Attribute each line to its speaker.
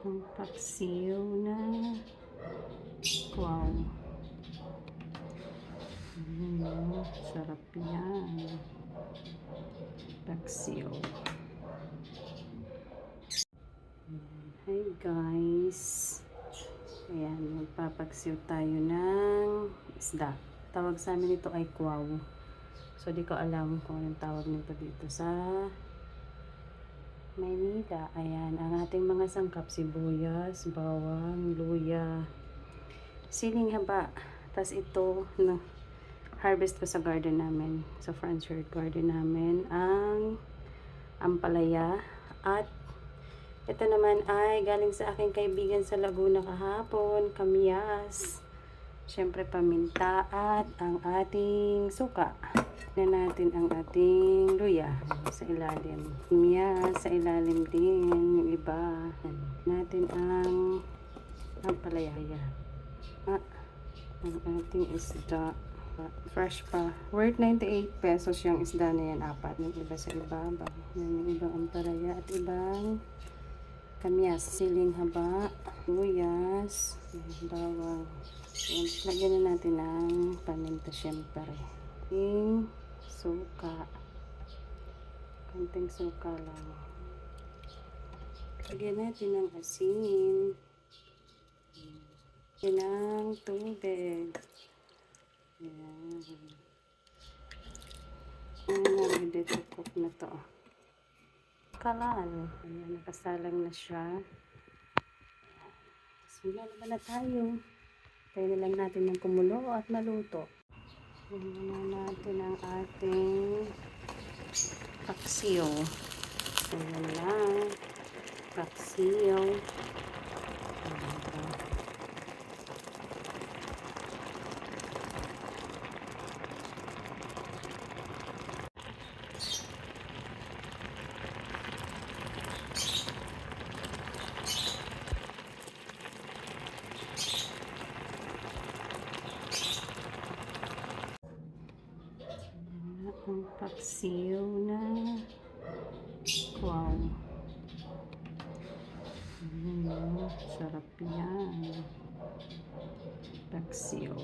Speaker 1: Ang paksiw na wow. Mm, sarap yan. Paksiw. Hi guys. Ayan, magpapaksiw tayo ng isda. Tawag sa amin ito ay kwaw. So, di ko alam kung anong tawag nito dito sa Maynila. Ayan, ang ating mga sangkap, sibuyas, bawang, luya, siling haba. Tapos ito, no, harvest ko sa garden namin, sa front yard garden namin, ang ampalaya at ito naman ay galing sa aking kaibigan sa Laguna kahapon, kamiyas. Siyempre paminta at ang ating suka. Na natin ang ating luya sa ilalim. Kamiyas sa ilalim din yung iba. Natin ang ang palaya. Ah, ang ating isda. Fresh pa. Worth 98 pesos yung isda na yan. Apat. Yung iba sa ibabaw. Yan yung ibang ampalaya at ibang kamyas, siling haba, luyas, bawang. Yan, lagyan na natin ng paminta syempre. Yung suka. Konting suka lang. Lagyan natin ng asin. Lagyan ng tubig. Yan. Ayan, ready to cook na to kalan. Ayan, nakasalang na siya. Simula naman na tayo. Tayo na lang natin ng kumulo at maluto. Ayan na natin ang ating paksiyo. Ayan na. Paksiyo. Ayan pa. Ang paksiw na wow. Mm, sarap yan. Paksiw.